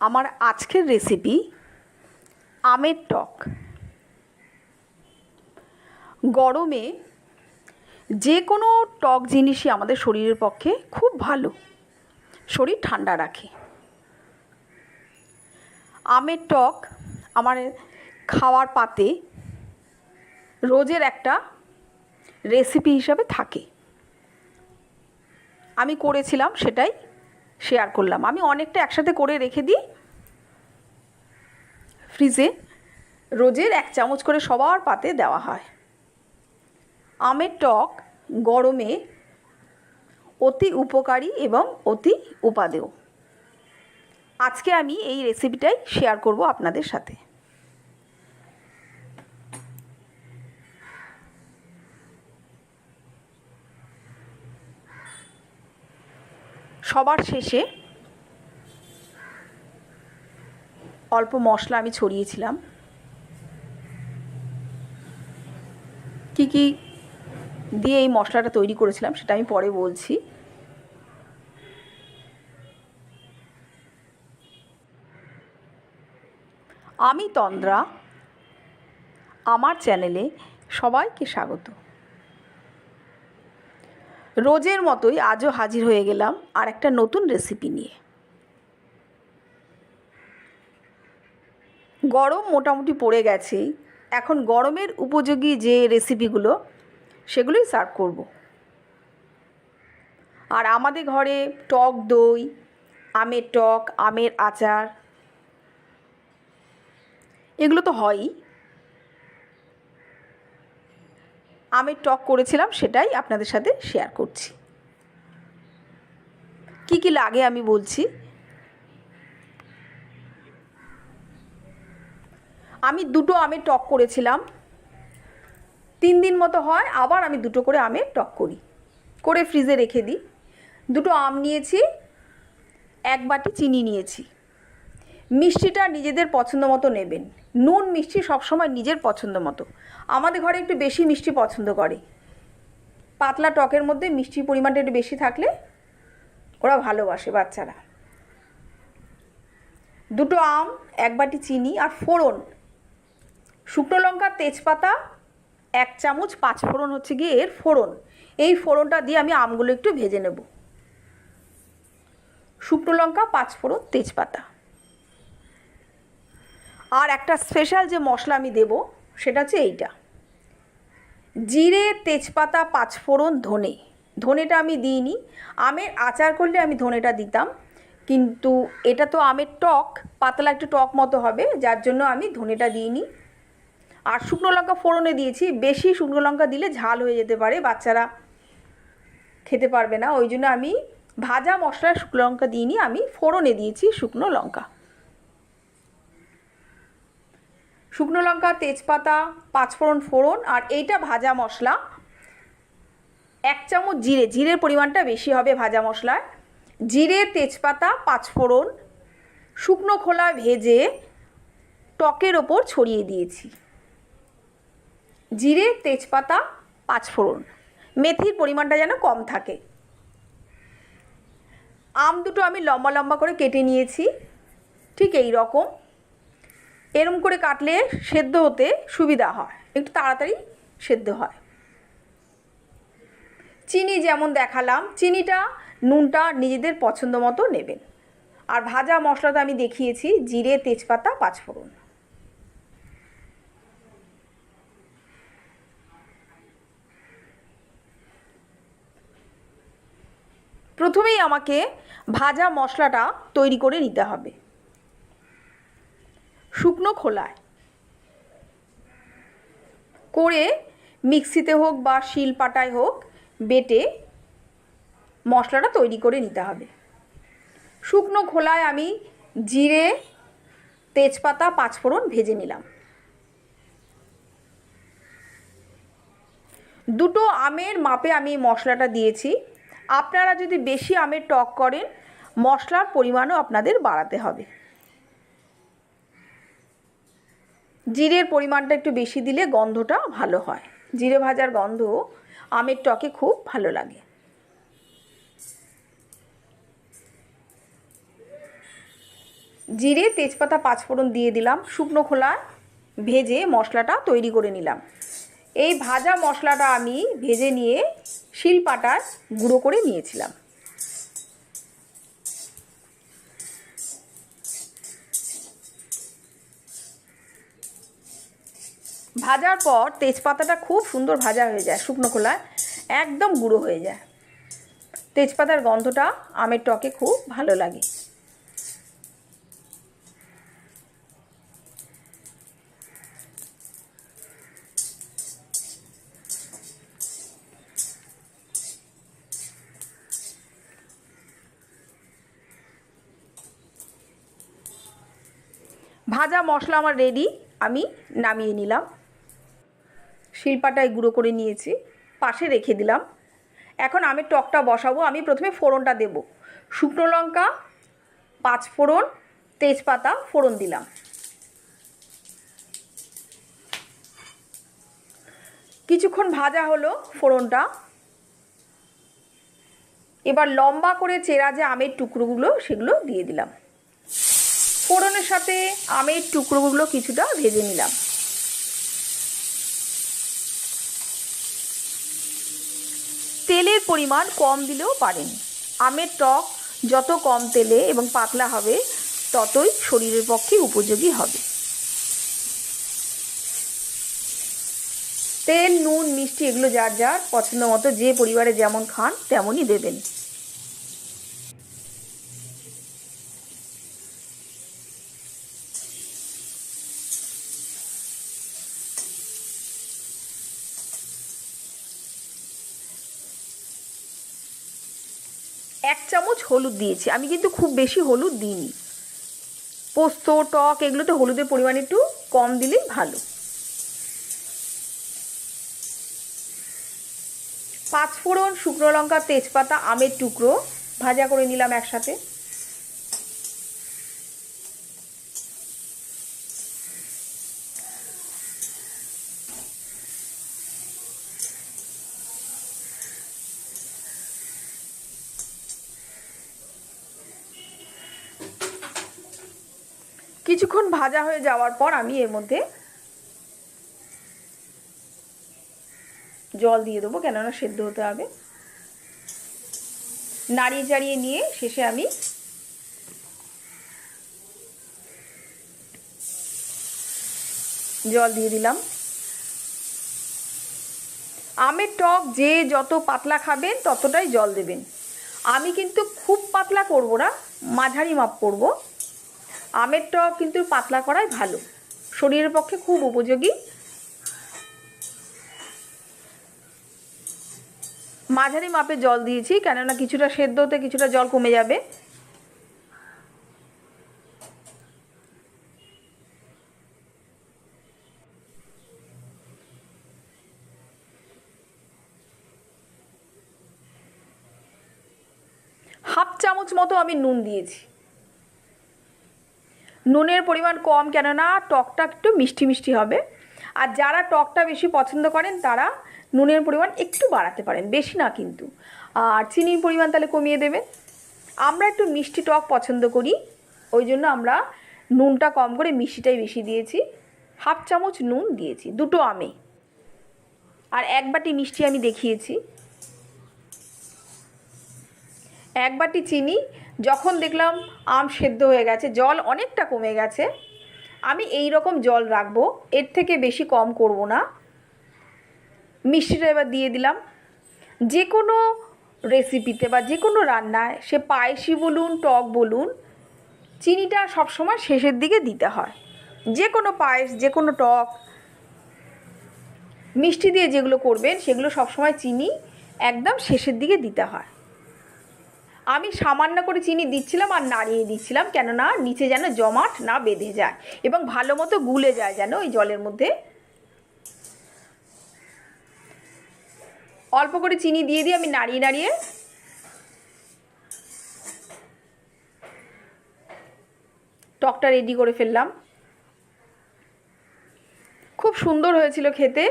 আমার আজকের রেসিপি আমের টক। গরমে যে কোনো টক জিনিসই আমাদের শরীরের পক্ষে খুব ভালো। শরীর ঠান্ডা রাখে। আমের টক আমার খাওয়ার পাতে রোজের একটা রেসিপি হিসাবে থাকে। আমি করেছিলাম সেটাই শেয়ার করলাম। আমি অনেকটা একসাথে করে রেখে দিই। ফ্রিজে রোজের এক চামচ করে সবার পাতে দেওয়া হয়। আমের টক গরমে অতি উপকারী এবং অতি উপাদেয়। আজকে আমি এই রেসিপিটাই শেয়ার করব আপনাদের সাথে। সবার শেষে অল্প মশলা আমি ছড়িয়েছিলাম। কি কি দিয়ে এই মশলাটা তৈরি করেছিলাম সেটা আমি পরে বলছি। আমি তন্দ্রা, আমার চ্যানেলে সবাইকে স্বাগত। রোজের মতোই আজও হাজির হয়ে গেলাম আর একটা নতুন রেসিপি নিয়ে। গরম মোটামুটি পড়ে গেছে। এখন গরমের উপযোগী যে রেসিপিগুলো সেগুলোই সার্ভ করব। আর আমাদের ঘরে টক দই, আমের টক, আমের আচার, এগুলো তো হয়ই। আমের টক করেছিলাম, সেটাই আপনাদের সাথে শেয়ার করছি। কি কি লাগে আমি বলছি? আমি দুটো আমের টক করেছিলাম। তিন দিন মতো হয়, আবার আমি দুটো করে আমের টক করি। করে ফ্রিজে রেখে দিই। দুটো আম নিয়েছি, এক বাটি চিনি নিয়েছি। মিষ্টিটা নিজেদের পছন্দ মতো নেবেন। নুন মিষ্টি সবসময় নিজের পছন্দ মতো। আমাদের ঘরে একটু বেশি মিষ্টি পছন্দ করে। পাতলা টকের মধ্যে মিষ্টির পরিমাণটা একটু বেশি থাকলে ওরা ভালোবাসে বাচ্চারা। দুটো আম, এক বাটি চিনি আর ফোড়ন। শুকনো লঙ্কা, তেজপাতা, এক চামচ পাঁচ ফোড়ন হচ্ছে গিয়ে এর ফোড়ন। এই ফোড়নটা দিয়ে আমি আমগুলো একটু ভেজে নেব। শুকনো লঙ্কা, পাঁচ ফোড়ন, তেজপাতা। আর একটা স্পেশাল যে মশলা আমি দেব, সেটা হচ্ছে এইটা। জিরে, তেজপাতা, পাঁচফোড়ন, ধনে। ধনেটা আমি দিইনি। আমের আচার করলে আমি ধনেটা দিতাম। কিন্তু এটা তো আমের টক, পাতলা একটু টক মতো হবে, যার জন্য আমি ধনেটা দিইনি। আর শুকনো লঙ্কা ফোড়নে দিয়েছি। বেশি শুকনো লঙ্কা দিলে ঝাল হয়ে যেতে পারে, বাচ্চারা খেতে পারবে না। ওই জন্য আমি ভাজা মশলা শুকনো লঙ্কা দিইনি, আমি ফোড়নে দিয়েছি শুকনো লঙ্কা। শুকনো লঙ্কা, তেজপাতা, পাঁচফোড়ন ফোড়ন, আর এইটা ভাজা মশলা। এক চামচ জিরে, জিরের পরিমাণটা বেশি হবে ভাজা মশলায় জিরে, তেজপাতা, পাঁচফোড়ন, শুকনো খোলা ভেজে টকের ওপর ছড়িয়ে দিয়েছি। জিরে, তেজপাতা, পাঁচফোড়ন, মেথির পরিমাণটা যেন কম থাকে। আম দুটো আমি লম্বা লম্বা করে কেটে নিয়েছি। ঠিক এই রকম। এরম করে কাটলে সেদ্ধ হতে সুবিধা হয়। একটু তাড়াতাড়ি সেদ্ধ হয়। চিনি যেমন দেখালাম, চিনিটা নুনটা নিজেদের পছন্দ মতো নেবেন। আর ভাজা মশলাটা আমি দেখিয়েছি, জিরে, তেজপাতা, পাঁচফোড়ন। প্রথমেই আমাকে ভাজা মশলাটা তৈরি করে নিতে হবে। শুকনো খোলায়। করে মিক্সিতে হোক বা শিল পাটায় হোক বেটে মশলাটা তৈরি করে নিতে হবে। শুকনো খোলায় আমি জিরে, তেজপাতা, পাঁচফোড়ন ভেজে নিলাম। দুটো আমের মাপে আমি মশলাটা দিয়েছি। আপনারা যদি বেশি আমের টক করেন, মশলার পরিমাণও আপনাদের বাড়াতে হবে। জিরের পরিমাণটা একটু বেশি দিলে গন্ধটা ভালো হয়। জিরে ভাজার গন্ধ আমের টকে খুব ভালো লাগে। জিরে, তেজপাতা, পাঁচফোড়ন দিয়ে দিলাম, শুকনো খোলায় ভেজে মশলাটা তৈরি করে নিলাম। এই ভাজা মশলাটা আমি ভেজে নিয়ে শিলপাটায় গুঁড়ো করে নিয়েছিলাম। ভাজার পর তেজপাতাটা খুব সুন্দর ভাজা হয়ে যায়, শুকনো খোলায়, একদম গুঁড়ো হয়ে যায়। তেজপাতার গন্ধটা আমের টকে খুব ভালো লাগে। ভাজা মশলা আমার রেডি আমি নামিয়ে নিলাম। শিলপাটায় গুঁড়ো করে নিয়েছি, পাশে রেখে দিলাম। এখন আমি টকটা বসাবো, আমি প্রথমে ফোড়নটা দেব। শুকনো লঙ্কা, পাঁচ ফোড়ন, তেজপাতা, ফোড়ন দিলাম। কিছুক্ষণ ভাজা হলো ফোড়নটা। এবার লম্বা করে চেরা যে আমের টুকরোগুলো, সেগুলো দিয়ে দিলাম। ফোড়নের সাথে আমের টুকরোগুলো কিছুটা ভেজে নিলাম। পরিমাণ কম দিলেও পারেন। আমের টক যত কম তেলে এবং পাতলা হবে, ততই শরীরের পক্ষে উপযোগী হবে। তেল, নুন, মিষ্টি এগুলো যার যার পছন্দ মতো যে পরিবারে যেমন খান, তেমনই দেবেন। এক চামচ হলুদ দিয়েছি। আমি কিন্তু খুব বেশি হলুদ দিইনি। পোস্ত, টক, এগুলোতে হলুদের পরিমাণ একটু কম দিলেই ভালো। পাঁচফোড়ন শুকনো লঙ্কা, তেজপাতা, আমের টুকরো ভাজা করে নিলাম একসাথে। কিছুক্ষণ ভাজা হয়ে যাওয়ার পর আমি এর মধ্যে জল দিয়ে দেবো, কেননা সেদ্ধ হতে হবে। নাড়িয়ে চাড়িয়ে নিয়ে শেষে আমি জল দিয়ে দিলাম। আমের টক যে যত পাতলা খাবেন, ততটাই জল দেবেন। আমি কিন্তু খুব পাতলা করব না, মাঝারি মাপ করব। আমের টক কিন্তু পাতলা করাই ভালো। শরীরের পক্ষে খুব উপযোগী। মাঝারি মাপে জল দিয়েছি, কেননা কিছুটা সেদ্ধ হতে কিছুটা জল কমে যাবে। হাফ চামচ মতো আমি নুন দিয়েছি। নুনের পরিমাণ কম, কেননা টকটা একটু মিষ্টি মিষ্টি হবে। আর যারা টকটা বেশি পছন্দ করেন, তারা নুনের পরিমাণ একটু বাড়াতে পারেন, বেশি না কিন্তু। আর চিনির পরিমাণ তাহলে কমিয়ে দেবেন। আমরা একটু মিষ্টি টক পছন্দ করি, ওই জন্য আমরা নুনটা কম করে মিষ্টিটাই বেশি দিয়েছি। হাফ চামচ নুন দিয়েছি, দুটো আমে। আর এক বাটি মিষ্টি আমি দেখিয়েছি। এক বাটি চিনি যখন দেখলাম আম সেদ্ধ হয়ে গেছে, জল অনেকটা কমে গেছে, আমি এই রকম জল রাখব, এর থেকে বেশি কম করব না। মিষ্টিটা এবার দিয়ে দিলাম। যে কোনো রেসিপিতে বা যে কোনো রান্নায় সে পায়েসি বলুন, টক বলুন, চিনিটা সবসময় শেষের দিকে দিতে হয়। যে কোনো পায়েস, যে কোনো টক, মিষ্টি দিয়ে যেগুলো করবেন, সেগুলো সবসময় চিনি একদম শেষের দিকে দিতে হয়। আমি সামান্য করে চিনি দিচ্ছিলাম আর নাড়িয়ে দিচ্ছিলাম, কেননা নিচে যেন জমাট না বেঁধে যায় এবং ভালো মতো গুলে যায় যেন ওই জলের মধ্যে। অল্প করে চিনি দিয়ে দিয়ে আমি নাড়িয়ে নাড়িয়ে টকটা রেডি করে ফেললাম। খুব সুন্দর হয়েছিল খেতে।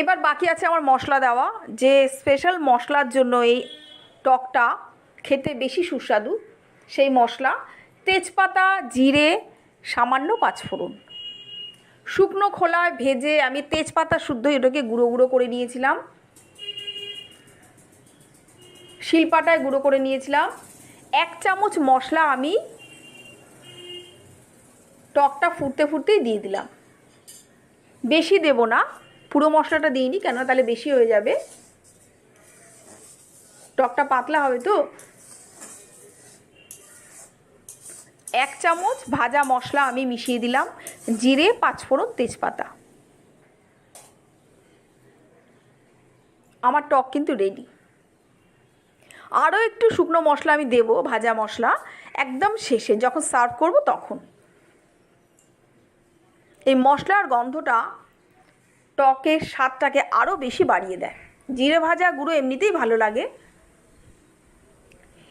এবার বাকি আছে আমার মশলা দেওয়া। যে স্পেশাল মশলার জন্য এই টকটা খেতে বেশি সুস্বাদু, সেই মশলা তেজপাতা, জিরে, সামান্য পাঁচফোড়ন। শুকনো খোলায় ভেজে আমি তেজপাতা শুদ্ধ এটাকে গুঁড়ো গুঁড়ো করে নিয়েছিলাম। শিলপাটায় গুঁড়ো করে নিয়েছিলাম। এক চামচ মশলা আমি টকটা ফুটতে ফুটতেই দিয়ে দিলাম। বেশি দেব না। পুরো মশলাটা দিইনি কেন তাহলে বেশি হয়ে যাবে। টকটা পাতলা হবে তো? এক চামচ ভাজা মশলা আমি মিশিয়ে দিলাম, জিরে, পাঁচফোড়ন, তেজপাতা। আমার টক কিন্তু রেডি আরও একটু শুকনো মশলা আমি দেবো, ভাজা মশলা, একদম শেষে, যখন সার্ভ করব তখন। এই মশলার গন্ধটা টকের স্বাদটাকে আরও বেশি বাড়িয়ে দেয়। জিরে ভাজা গুঁড়ো এমনিতেই ভালো লাগে।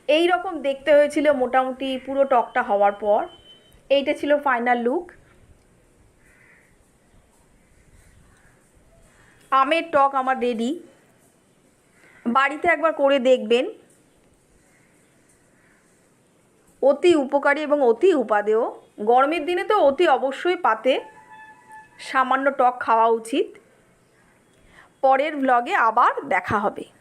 এই রকম দেখতে হয়েছিল মোটামুটি পুরো টকটা হওয়ার পর। এইটা ছিল ফাইনাল লুক আমের টক আমার রেডি বাড়িতে একবার করে দেখবেন। অতি উপকারী এবং অতি উপাদেয়। গরমের দিনে তো অতি অবশ্যই পাতে। সামান্য টক খাওয়া উচিত। পরের ব্লগে আবার দেখা হবে।